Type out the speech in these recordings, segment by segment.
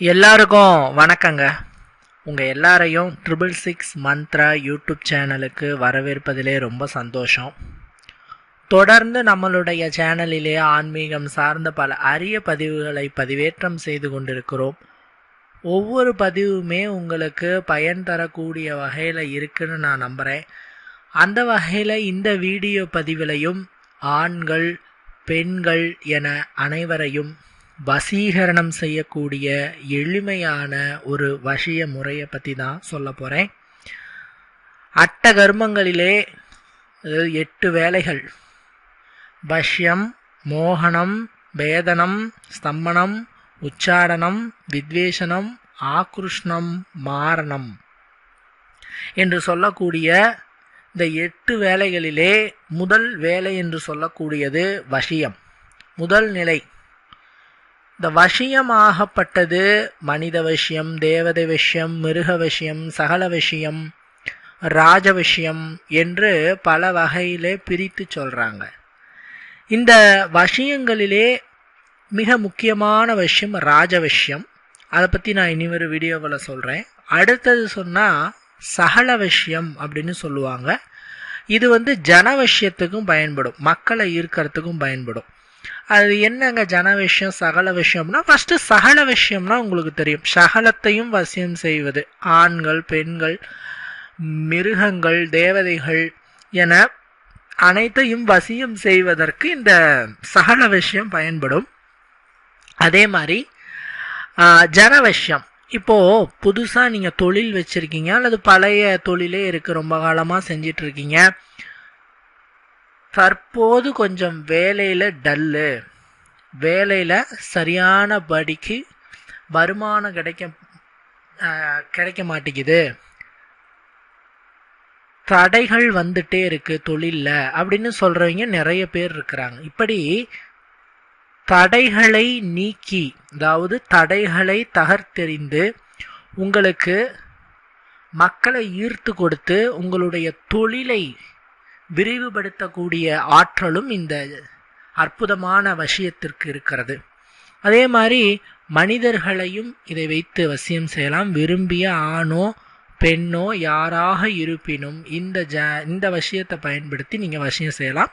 எல்லாருக்கும் வணக்கங்க. உங்கள் எல்லாரையும் ட்ரிபிள் சிக்ஸ் மந்த்ரா யூடியூப் சேனலுக்கு வரவேற்பதிலே ரொம்ப சந்தோஷம். தொடர்ந்து நம்மளுடைய சேனலிலே ஆன்மீகம் சார்ந்த பல அரிய பதிவுகளை பதிவேற்றம் செய்து கொண்டிருக்கிறோம். ஒவ்வொரு பதிவுமே உங்களுக்கு பயன் தரக்கூடிய வகையில் இருக்குன்னு நான் நம்புகிறேன் அந்த வகையில் இந்த வீடியோ பதிவிலையும் ஆண்கள் பெண்கள் என அனைவரையும் வசீகரணம் செய்யக்கூடிய எளிமையான ஒரு வசிய முறையை பற்றி தான் சொல்ல போகிறேன் அட்ட கர்மங்களிலே எட்டு வேலைகள். வஷ்யம் மோகனம் வேதனம் ஸ்தம்பனம் உச்சாடனம் வித்வேஷனம் ஆக்ருஷ்ணம் மாரணம் என்று சொல்லக்கூடிய இந்த எட்டு வேலைகளிலே முதல் வேலை என்று சொல்லக்கூடியது வசியம். முதல் நிலை இந்த வசியமாகப்பட்டது மனித விஷயம் தேவதை விஷயம் மிருக விஷயம் சகல விஷயம் ராஜ விஷயம் என்று பல வகையிலே பிரித்து சொல்கிறாங்க இந்த வசியங்களிலே மிக முக்கியமான விஷயம் ராஜ விஷயம். அதை பற்றி நான் இனி ஒரு வீடியோவில் சொல்கிறேன் அடுத்தது சொன்னால் சகல விஷயம் அப்படின்னு சொல்லுவாங்க. இது வந்து ஜன விஷயத்துக்கும் பயன்படும். மக்களை ஈர்க்கிறதுக்கும் பயன்படும். அது என்னங்க ஜன விஷயம் சகல விஷயம்னா ஃபஸ்ட்டு சகல விஷயம்னா உங்களுக்கு தெரியும். சகலத்தையும் வசியம் செய்வது. ஆண்கள் பெண்கள் மிருகங்கள் தேவதைகள் என அனைத்தையும் வசியம் செய்வதற்கு இந்த சகல விஷயம் பயன்படும். அதே மாதிரி ஜன விஷயம். புதுசாக நீங்கள் தொழில் வச்சுருக்கீங்க அல்லது பழைய தொழிலே இருக்குது ரொம்ப காலமாக செஞ்சிட்ருக்கீங்க தற்போது கொஞ்சம் வேலையில் டல்லு. வேலையில் சரியான படிக்கு வருமானம் கிடைக்க கிடைக்க மாட்டேங்குது. தடைகள் வந்துட்டே இருக்குது தொழிலில் அப்படின்னு சொல்கிறவங்க நிறைய பேர் இருக்கிறாங்க. இப்படி தடைகளை நீக்கி அதாவது தடைகளை தகர்த்தெறிந்து உங்களுக்கு மக்களை ஈர்த்து கொடுத்து உங்களுடைய தொழிலை விரிவுபடுத்தக்கூடிய ஆற்றலும் இந்த அற்புதமான வசியத்திற்கு இருக்கிறது. அதே மாதிரி மனிதர்களையும் இதை வைத்து வசியம் செய்யலாம். விரும்பிய ஆணோ பெண்ணோ யாராக இருப்பினும் இந்த ஜ இந்த விஷயத்தை பயன்படுத்தி நீங்கள் வசியம் செய்யலாம்.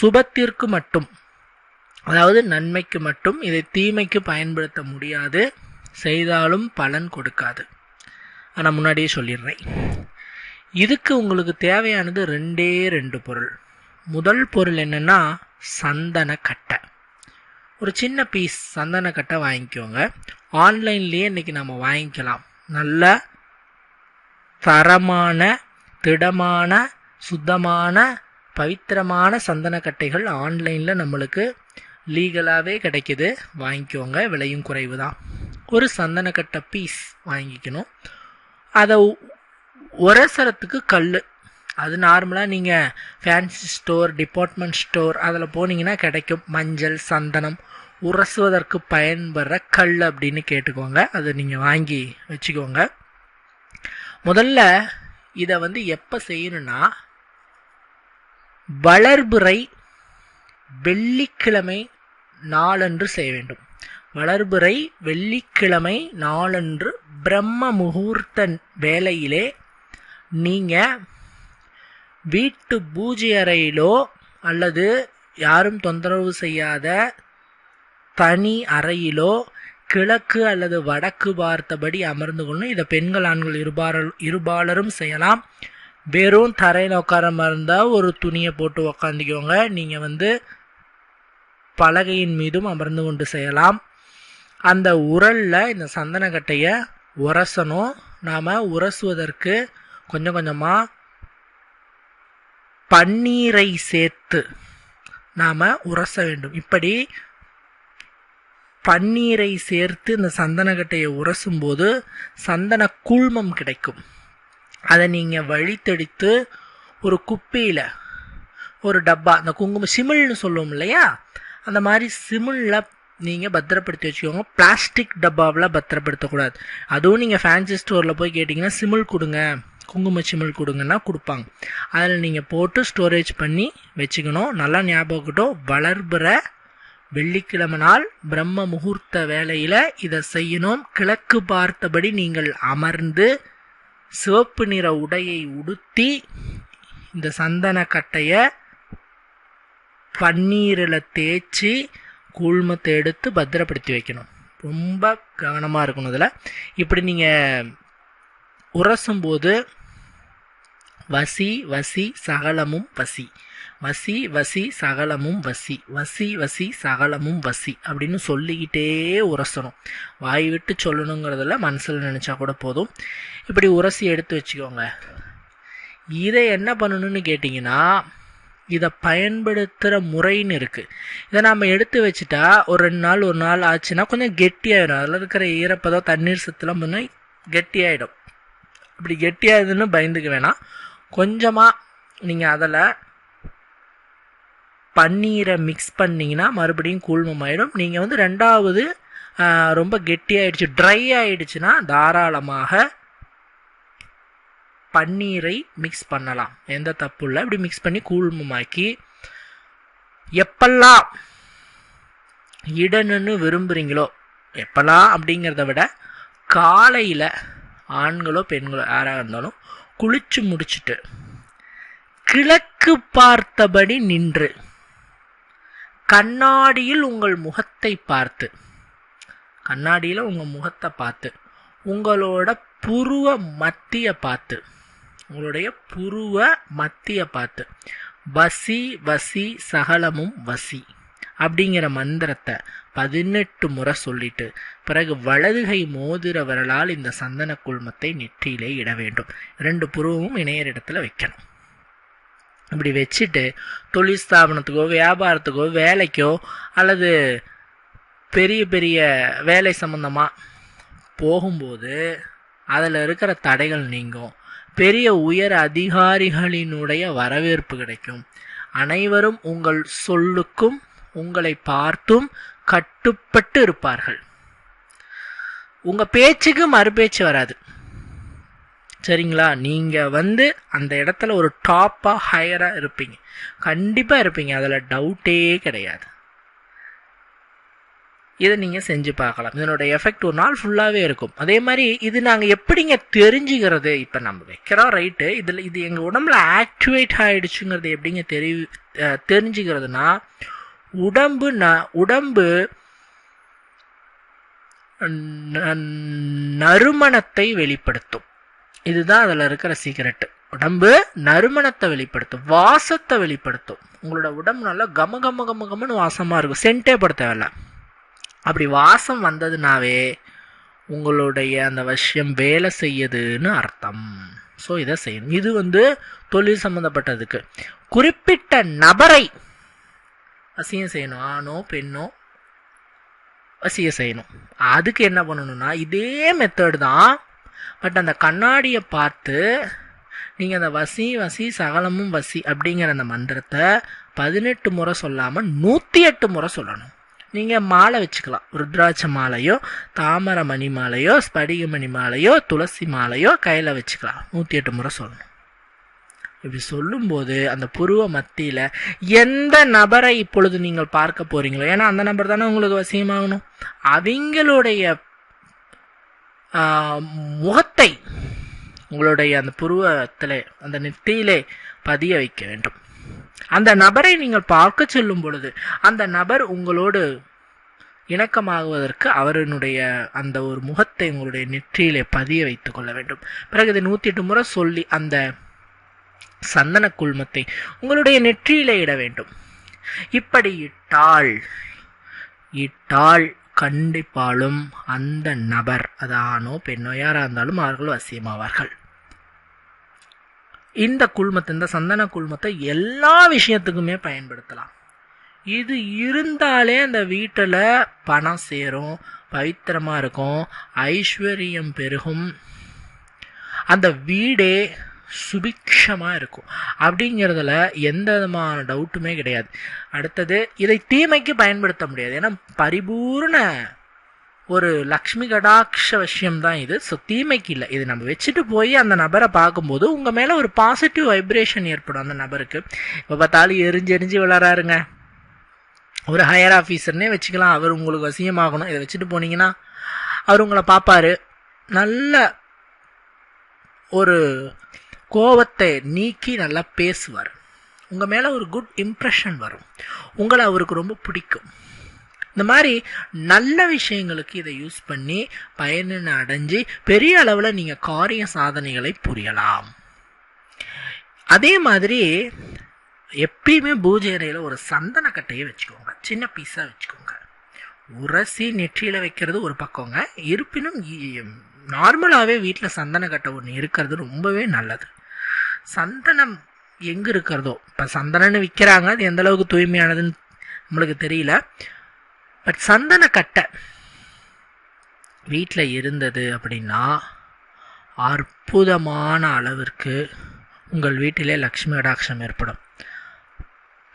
சுபத்திற்கு மட்டும் அதாவது நன்மைக்கு மட்டும் இதை தீமைக்கு பயன்படுத்த முடியாது. செய்தாலும் பலன் கொடுக்காது. நான் முன்னாடியே சொல்லிடுறேன். இதுக்கு உங்களுக்கு தேவையானது ரெண்டே ரெண்டு பொருள். முதல் பொருள் என்னென்னா சந்தனக்கட்டை ஒரு சின்ன பீஸ் சந்தனக்கட்டை வாங்கிக்கோங்க. ஆன்லைன்லேயே இன்னைக்கு நம்ம வாங்கிக்கலாம். நல்ல தரமான திடமான சுத்தமான பவித்திரமான சந்தனக்கட்டைகள் ஆன்லைனில் நம்மளுக்கு லீகலாகவே கிடைக்கிது. வாங்கிக்கோங்க விலையும் குறைவு தான் ஒரு சந்தனக்கட்டை பீஸ் வாங்கிக்கணும். அதை உரசரத்துக்கு கல் அது நார்மலாக நீங்கள் ஃபேன்சி ஸ்டோர் டிபார்ட்மெண்ட் ஸ்டோர் அதில் போனீங்கன்னா கிடைக்கும். மஞ்சள் சந்தனம் உரசுவதற்கு பயன்படுற கல் அப்படின்னு கேட்டுக்கோங்க. அதை நீங்கள் வாங்கி வச்சுக்கோங்க. முதல்ல இதை வந்து எப்போ செய்யணும்னா வளர்புரை வெள்ளிக்கிழமை நாளன்று செய்ய வேண்டும். வளர்புரை வெள்ளிக்கிழமை நாளன்று பிரம்ம முகூர்த்த வேலையிலே நீங்கள் வீட்டு பூஜை அறையிலோ அல்லது யாரும் தொந்தரவு செய்யாத தனி அறையிலோ கிழக்கு அல்லது வடக்கு பார்த்தபடி அமர்ந்து கொள்ளணும். இதை பெண்கள் ஆண்கள் இருபாரல் இருபாலரும் செய்யலாம். வெறும் தரையில் உட்கார இருந்தால் ஒரு துணியை போட்டு உக்காந்துக்கோங்க. நீங்கள் வந்து பலகையின் மீதும் அமர்ந்து கொண்டு செய்யலாம். அந்த உரலில் இந்த சந்தனக்கட்டையை உரசணும். நாம் உரசுவதற்கு கொஞ்சம் கொஞ்சமாக பன்னீரை சேர்த்து நாம் உரச வேண்டும். இப்படி பன்னீரை சேர்த்து இந்த சந்தனக்கட்டையை உரசும்போது சந்தன கூழ்மம் கிடைக்கும். அதை நீங்கள் வழித்தெடுத்து ஒரு குப்பையில் ஒரு டப்பா அந்த குங்குமம் சிமிழ்னு சொல்லுவோம் இல்லையா? அந்த மாதிரி சிமிழில் நீங்கள் பத்திரப்படுத்தி வச்சுக்கோங்க. பிளாஸ்டிக் டப்பாவில் பத்திரப்படுத்தக்கூடாது. அதுவும் நீங்கள் ஃபேன்சி ஸ்டோரில் போய் கேட்டிங்கன்னா சிமிழ் கொடுங்க. குங்கும சிமிழ் கொடுங்கன்னா கொடுப்பாங்க. அதில் நீங்கள் போட்டு ஸ்டோரேஜ் பண்ணி வச்சுக்கணும். நல்லா ஞாபகம் வளர்புற வெள்ளிக்கிழமை நாள் பிரம்ம முகூர்த்த வேலையில் இதை செய்யணும். கிழக்கு பார்த்தபடி நீங்கள் அமர்ந்து சிவப்பு நிற உடையை உடுத்தி இந்த சந்தன கட்டையை பன்னீரில் தேய்ச்சி கூழ்மத்தை எடுத்து பத்திரப்படுத்தி வைக்கணும். ரொம்ப கவனமாக இருக்கணும் இதில். இப்படி நீங்கள் உரசும்போது வசி வசி சகலமும் வசி. வசி வசி சகலமும் வசி. வசி வசி சகலமும் வசி அப்படின்னு சொல்லிக்கிட்டே உரசணும். வாய் விட்டு சொல்லணுங்கிறதுல மனசில் நினச்சா கூட போதும். இப்படி உரசி எடுத்து வச்சுக்கோங்க. இதை என்ன பண்ணணும்னு கேட்டிங்கன்னா இதை பயன்படுத்துகிற முறைன்னு இருக்குது இதை நம்ம எடுத்து வச்சுட்டா ஒரு ரெண்டு நாள் ஒரு நாள் ஆச்சுன்னா கொஞ்சம் கெட்டியாயிடும். அதில் இருக்கிற ஈரப்பதம் தண்ணீர் சத்துலாம் பண்ண கெட்டியாயிடும். இப்படி கெட்டியாகுதுன்னு பயந்துக்க வேணாம். கொஞ்சமாக நீங்கள் அதில் பன்னீரை மிக்ஸ் பண்ணிங்கன்னா மறுபடியும் கூழ்மம் ஆகிடும் நீங்கள் வந்து ரெண்டாவது ரொம்ப கெட்டியாயிடுச்சு ட்ரை ஆயிடுச்சுன்னா தாராளமாக பன்னீரை மிக்ஸ் பண்ணலாம். எந்த தப்பு இல்லை. இப்படி மிக்ஸ் பண்ணி கூழ்மமாக்கி எப்பெல்லாம் இடணுன்னு விரும்புகிறீங்களோ எப்பெல்லாம் அப்படிங்கிறத விட காலையில் ஆண்களோ பெண்களோ யாராக இருந்தாலும் குளிச்சு முடிச்சுட்டு கிழக்கு பார்த்தபடி நின்று கண்ணாடியில் உங்கள் முகத்தை பார்த்து கண்ணாடியில் உங்கள் முகத்தை பார்த்து உங்களோட புருவ மத்திய பார்த்து உங்களுடைய புருவ மத்திய பார்த்து வசி வசி சகலமும் வசி. அப்படிங்கிற மந்திரத்தை பதினெட்டு முறை சொல்லிட்டு பிறகு வலதுகை மோதிர இந்த சந்தன குழுமத்தை நெற்றியிலே இட வேண்டும். ரெண்டு புருவமும் இணையர் இடத்துல வைக்கணும். இப்படி வச்சுட்டு தொழில் ஸ்தாபனத்துக்கோ வியாபாரத்துக்கோ வேலைக்கோ அல்லது பெரிய பெரிய வேலை சம்மந்தமாக போகும்போது அதில் இருக்கிற தடைகள் நீங்கும். பெரிய உயர் அதிகாரிகளினுடைய வரவேற்பு கிடைக்கும். அனைவரும் உங்கள் சொல்லுக்கும் உங்களை பார்த்தும் கட்டுப்பட்டு இருப்பார்கள். உங்கள் பேச்சுக்கு மறுபேச்சு வராது. சரிங்களா? நீங்கள் வந்து அந்த இடத்துல ஒரு டாப்பாக ஹையராக இருப்பீங்க. கண்டிப்பாக இருப்பீங்க. அதில் டவுட்டே கிடையாது. இதை நீங்கள் செஞ்சு பார்க்கலாம். இதனோட எஃபெக்ட் ஒரு நாள் ஃபுல்லாகவே இருக்கும். அதே மாதிரி இது நாங்கள் எப்படிங்க தெரிஞ்சுக்கிறது? இப்போ நம்ம வைக்கிறோம் ரைட்டு இதில் இது எங்கள் உடம்புல ஆக்டிவேட் ஆகிடுச்சுங்கிறது எப்படிங்க தெரி தெரிஞ்சுக்கிறதுனா உடம்பு ந உடம்பு நறுமணத்தை வெளிப்படுத்தும். இதுதான் அதில் இருக்கிற சீக்ரெட்டு உடம்பு நறுமணத்தை வெளிப்படுத்தும். வாசத்தை வெளிப்படுத்தும். உங்களோட உடம்பு நல்லா கம கம கம கமன்னு வாசமாக இருக்கும். சென்டே பட தேவையில்ல அப்படி வாசம் வந்ததுனாவே உங்களுடைய அந்த விஷயம் வேலை செய்யுதுன்னு அர்த்தம். ஸோ இதை செய்யணும். இது வந்து தொழில் சம்மந்தப்பட்டதுக்கு குறிப்பிட்ட நபரை வசியம் செய்யணும். ஆணோ பெண்ணோ வசியம் செய்யணும். அதுக்கு என்ன பண்ணணும்னா இதே மெத்தடு தான். பட் அந்த கண்ணாடியை பார்த்து நீங்கள் அந்த வசி வசி சகலமும் வசி அப்படிங்கிற அந்த மந்திரத்தை பதினெட்டு முறை சொல்லாமல் நூற்றி எட்டு முறை சொல்லணும். நீங்கள் மாலை வச்சுக்கலாம். ருத்ராட்ச மாலையோ தாமரை மணி மாலையோ ஸ்படிக மணி மாலையோ துளசி மாலையோ கையில் வச்சுக்கலாம். நூற்றி எட்டு முறை சொல்லணும். இப்படி சொல்லும்போது அந்த புருவ மத்தியில் எந்த நபரை இப்பொழுது நீங்கள் பார்க்க போகிறீங்களோ ஏன்னா அந்த நபர் தானே உங்களுக்கு வசியமாகணும். அவங்களுடைய முகத்தை உங்களுடைய அந்த புருவத்தில் அந்த நெத்தியிலே பதிய வைக்க வேண்டும். அந்த நபரை நீங்கள் பார்க்க செல்லும் பொழுது அந்த நபர் உங்களோடு இணக்கமாகுவதற்கு அவரனுடைய அந்த ஒரு முகத்தை உங்களுடைய நெற்றியிலே பதிய வைத்து கொள்ள வேண்டும். பிறகு இதை நூற்றி எட்டு முறை சொல்லி அந்த சந்தன குழுமத்தை உங்களுடைய நெற்றியிலே இட வேண்டும். இப்படி இட்டால் இட்டால் கண்டிப்பாலும் அந்த நபர் அதானோ பெண்ணோ யாராக இருந்தாலும் அவர்கள் வசியமாவார்கள். இந்த குழுமத்தை இந்த சந்தன குழுமத்தை எல்லா விஷயத்துக்குமே பயன்படுத்தலாம். இது இருந்தாலே அந்த வீட்டில் பணம் சேரும் பவித்திரமாக இருக்கும் ஐஸ்வர்யம் பெருகும். அந்த வீடே சுபிக்ஷமாக இருக்கும். அப்படிங்கிறதுல எந்த விதமான டவுட்டுமே கிடையாது. அடுத்தது இதை தீமைக்கு பயன்படுத்த முடியாது. ஏன்னா பரிபூர்ண ஒரு லக்ஷ்மி கடாட்ச விஷயம் தான் இது. ஸோ தீமைக்கு இல்லை. இது நம்ம வச்சுட்டு போய் அந்த நபரை பார்க்கும்போது உங்கள் மேலே ஒரு பாசிட்டிவ் வைப்ரேஷன் ஏற்படும் அந்த நபருக்கு. இப்போ பார்த்தாலும் எரிஞ்சு எரிஞ்சு விளாட்றாருங்க ஒரு ஹையர் ஆஃபீஸர்னே வச்சுக்கலாம். அவர் உங்களுக்கு வசியமாகணும். இதை வச்சுட்டு போனீங்கன்னா அவர் உங்களை பார்ப்பாரு. நல்ல ஒரு கோவத்தை நீக்கி நல்லா பேசுவார். உங்கள் மேலே ஒரு குட் இம்ப்ரெஷன் வரும். உங்களை அவருக்கு ரொம்ப பிடிக்கும். இந்த மாதிரி நல்ல விஷயங்களுக்கு இதை யூஸ் பண்ணி பயனினை அடைஞ்சு பெரிய அளவில் நீங்கள் காரிய சாதனைகளை புரியலாம். அதே மாதிரி எப்பயுமே பூஜை அறையில் ஒரு சந்தன கட்டையை வச்சுக்கோங்க. சின்ன பீஸாக வச்சுக்கோங்க. உரசி நெற்றியில் வைக்கிறது ஒரு பக்கங்க. இருப்பினும் நார்மலாகவே வீட்டில் சந்தன கட்டை ஒன்று இருக்கிறது ரொம்பவே நல்லது. சந்தனம் எங்கே இருக்கிறதோ இப்போ சந்தனம்னு விற்கிறாங்க அது எந்த அளவுக்கு தூய்மையானதுன்னு நம்மளுக்கு தெரியல. பட் சந்தன கட்டை வீட்டில் இருந்தது அப்படின்னா அற்புதமான அளவிற்கு உங்கள் வீட்டிலே லக்ஷ்மி கடாட்சம் ஏற்படும்.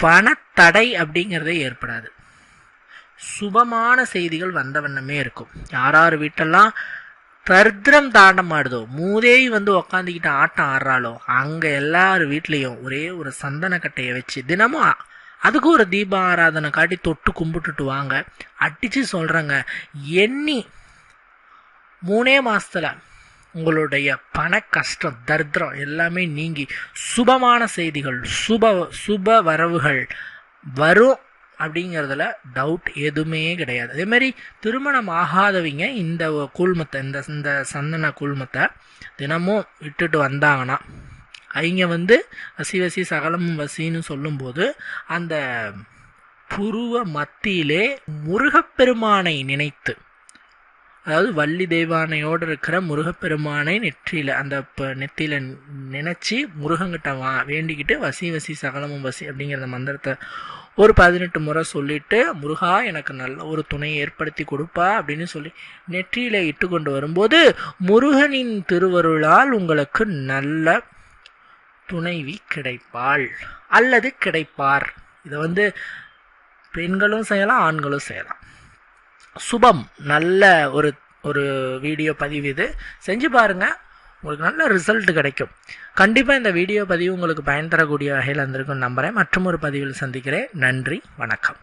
பணத்தடை அப்படிங்கிறதே ஏற்படாது. சுபமான செய்திகள் வந்த வண்ணமே இருக்கும். யார் யார் வீட்டெல்லாம் தரித்திரம் தாண்டம் ஆடுதோ? மூதேவி வந்து உக்காந்துக்கிட்டு ஆட்டம் ஆடுறாளோ? அங்கே எல்லார் வீட்லேயும் ஒரே ஒரு சந்தன கட்டையை வச்சு தினமும் அதுக்கு ஒரு தீப ஆராதனை காட்டி தொட்டு கும்பிட்டுட்டு வாங்க. அடித்து சொல்கிறேங்க எண்ணி மூணே மாதத்தில் உங்களுடைய பண கஷ்டம் தரித்திரம் எல்லாமே நீங்கி சுபமான செய்திகள் சுப சுப வரவுகள் வரும். அப்படிங்கிறதுல டவுட் எதுவுமே கிடையாது. அதே மாதிரி திருமணம் ஆகாதவங்க இந்த கூழ்மத்தை இந்த இந்த சந்தன கூழ்மத்தை தினமும் விட்டுட்டு வந்தாங்கன்னா அவங்க வந்து வசி வசி சகலமும் வசின்னு சொல்லும்போது அந்த புருவ மத்தியிலே முருகப்பெருமானை நினைத்து அதாவது வள்ளி தெய்வானையோடு இருக்கிற முருகப்பெருமானை நெற்றியில் அந்த நெத்தியில் நினச்சி முருகங்கிட்ட வா வேண்டிக்கிட்டு வசி வசி சகலமும் வசி அப்படிங்கிற மந்திரத்தை ஒரு பதினெட்டு முறை சொல்லிட்டு முருகா எனக்கு நல்ல ஒரு துணையை ஏற்படுத்தி கொடுப்பா அப்படின்னு சொல்லி நெற்றியில் இட்டு கொண்டு வரும்போது முருகனின் திருவருளால் உங்களுக்கு நல்ல துணைவி கிடைப்பாள் அல்லது கிடைப்பார். இதை வந்து பெண்களும் செய்யலாம் ஆண்களும் செய்யலாம். சுபம். நல்ல ஒரு ஒரு வீடியோ பதிவு இது. செஞ்சு பாருங்கள் உங்களுக்கு நல்ல ரிசல்ட் கிடைக்கும். கண்டிப்பாக இந்த வீடியோ பதிவு உங்களுக்கு பயன் தரக்கூடிய வகையில் இருந்திருக்கும் நம்புகிறேன் மற்றும் ஒரு பதிவில் சந்திக்கிறேன். நன்றி. வணக்கம்.